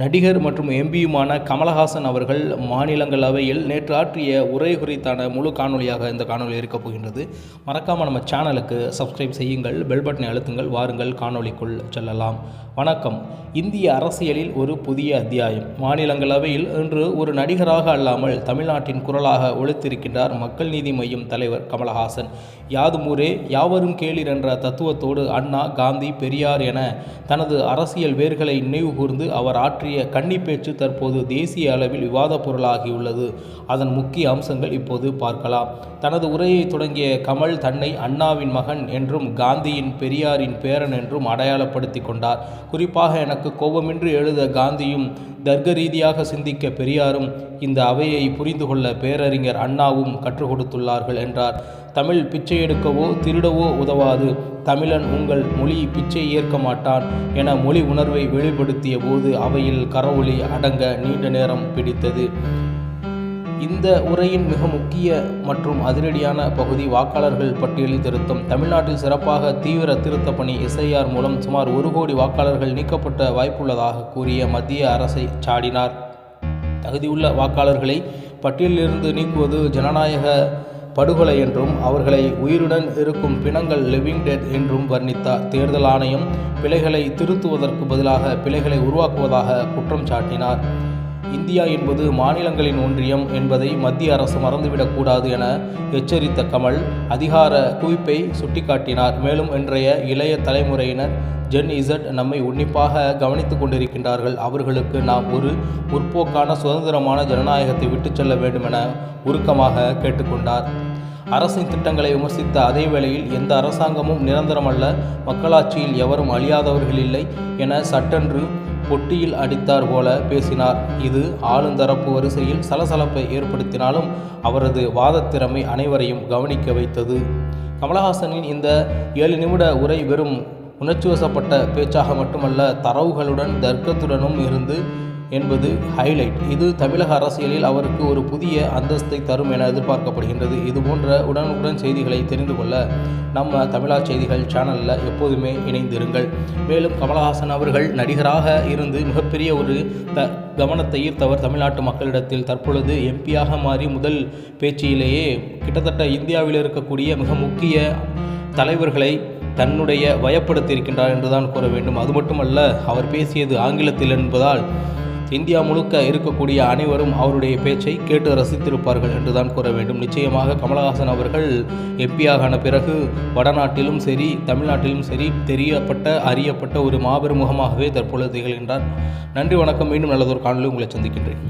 நடிகர் மற்றும் எம்பியுமான கமலஹாசன் அவர்கள் மாநிலங்களவையில் நேற்று ஆற்றிய உரை குறித்தான முழு காணொளியாக இந்த காணொளி இருக்கப் போகின்றது. மறக்காமல் நம்ம சேனலுக்கு சப்ஸ்கிரைப் செய்யுங்கள் பெல் பட்டனை அழுத்துங்கள் வாருங்கள் காணொளிக்குள் செல்லலாம். வணக்கம். இந்திய அரசியலில் ஒரு புதிய அத்தியாயம். மாநிலங்களவையில் இன்று ஒரு நடிகராக அல்லாமல் தமிழ்நாட்டின் குரலாக ஒழித்திருக்கின்றார் மக்கள் நீதி மையம் தலைவர் கமலஹாசன். யாதுமூரே யாவரும் கேளிர் என்ற தத்துவத்தோடு அண்ணா காந்தி பெரியார் என தனது அரசியல் வேர்களை நினைவு கூர்ந்து அவர் ஆற்றிய கன்னி பேச்சு தற்போது தேசிய அளவில் விவாதப் பொருளாகியுள்ளது. அதன் முக்கிய அம்சங்கள் இப்போது பார்க்கலாம். தனது உரையை தொடங்கிய கமல் தன்னை அண்ணாவின் மகன் என்றும் காந்தியின் பெரியாரின் பேரன் என்றும் அடையாளப்படுத்தி கொண்டார். குறிப்பாக எனக்கு கோபமின்றி எழுத காந்தியும் தர்க்க ரீதியாக சிந்திக்க பெரியாரும் இந்த அவையை புரிந்து கொள்ள பேரறிஞர் அண்ணாவும் கற்றுக் கொடுத்துள்ளார்கள் என்றார். தமிழ் பிச்சை எடுக்கவோ திருடவோ உதவாது. தமிழன் உங்கள் மொழி பிச்சை ஏற்க மாட்டான் என மொழி உணர்வை வெளிப்படுத்திய போது அவையில் கரவொலி அடங்க நீண்ட நேரம் பிடித்தது. இந்த உரையின் மிக முக்கிய மற்றும் அதிரடியான பகுதி வாக்காளர்கள் பட்டியலில் திருத்தம். தமிழ்நாட்டில் சிறப்பாக தீவிர திருத்த பணி எஸ்ஐஆர் மூலம் சுமார் ஒரு கோடி வாக்காளர்கள் நீக்கப்பட்ட வாய்ப்புள்ளதாக கூறிய மத்திய அரசை சாடினார். தகுதியுள்ள வாக்காளர்களை பட்டியலிலிருந்து நீக்குவது ஜனநாயக படுகொலை என்றும் அவர்களை உயிருடன் இருக்கும் பிணங்கள் லிவிங் டெட் என்றும் வர்ணித்தார் தேர்தல் ஆணையம் பிழைகளை திருத்துவதற்கு பதிலாக பிழைகளை உருவாக்குவதாக குற்றம் சாட்டினார். இந்தியா என்பது மாநிலங்களின் ஒன்றியம் என்பதை மத்திய அரசு மறந்துவிடக்கூடாது என எச்சரித்த கமல் அதிகார குவிப்பை சுட்டிக்காட்டினார். மேலும் இன்றைய இளைய தலைமுறையினர் ஜென் இசட் நம்மை உன்னிப்பாக கவனித்து கொண்டிருக்கின்றார்கள். அவர்களுக்கு நாம் ஒரு முற்போக்கான சுதந்திரமான ஜனநாயகத்தை விட்டுச் செல்ல வேண்டும் என உருக்கமாக கேட்டுக்கொண்டார். அரசின் திட்டங்களை விமர்சித்த அதே வேளையில் எந்த அரசாங்கமும் நிரந்தரமல்ல. மக்களாட்சியில் எவரும் அழியாதவர்கள் இல்லை என சட்டென்று பொட்டியில் அடித்தார் போல பேசினார். இது ஆளுந்தரப்பு வரிசையில் சலசலப்பை ஏற்படுத்தினாலும் அவரது வாதத்திறமை அனைவரையும் கவனிக்க வைத்தது. கமலஹாசனின் இந்த ஏழு நிமிட உரை வெறும் உணர்ச்சிவசப்பட்ட பேச்சாக மட்டுமல்ல தரவுகளுடன் தர்க்கத்துடனும் இருந்து என்பது ஹைலைட் இது தமிழக அரசியலில் அவருக்கு ஒரு புதிய அந்தஸ்தை தரும் என எதிர்பார்க்கப்படுகின்றது. இது போன்ற உடனுக்குடன் செய்திகளை தெரிந்து கொள்ள நம்ம தமிழா செய்திகள் சேனலில் எப்போதுமே இணைந்திருங்கள். மேலும் கமலஹாசன் அவர்கள் நடிகராக இருந்து மிகப்பெரிய ஒரு த கவனத்தை ஈர்த்தவர் தமிழ்நாட்டு மக்களிடத்தில். தற்பொழுது எம்பியாக மாறி முதல் பேச்சிலேயே கிட்டத்தட்ட இந்தியாவில் இருக்கக்கூடிய மிக முக்கிய தலைவர்களை தன்னுடைய வயப்படுத்தியிருக்கின்றார் என்றுதான் கூற வேண்டும். அது மட்டுமல்ல அவர் பேசியது ஆங்கிலத்தில் என்பதால் இந்தியா முழுக்க இருக்கக்கூடிய அனைவரும் அவருடைய பேச்சை கேட்டு ரசித்திருப்பார்கள் என்றுதான் கூற வேண்டும். நிச்சயமாக கமலஹாசன் அவர்கள் எம்பியாகான பிறகு வடநாட்டிலும் சரி தமிழ்நாட்டிலும் சரி தெரியப்பட்ட அறியப்பட்ட ஒரு மாபெரும் முகமாகவே தற்பொழுது திகழ்கின்றார். நன்றி வணக்கம். மீண்டும் நல்லதொரு காணொலி உங்களை சந்திக்கின்றேன்.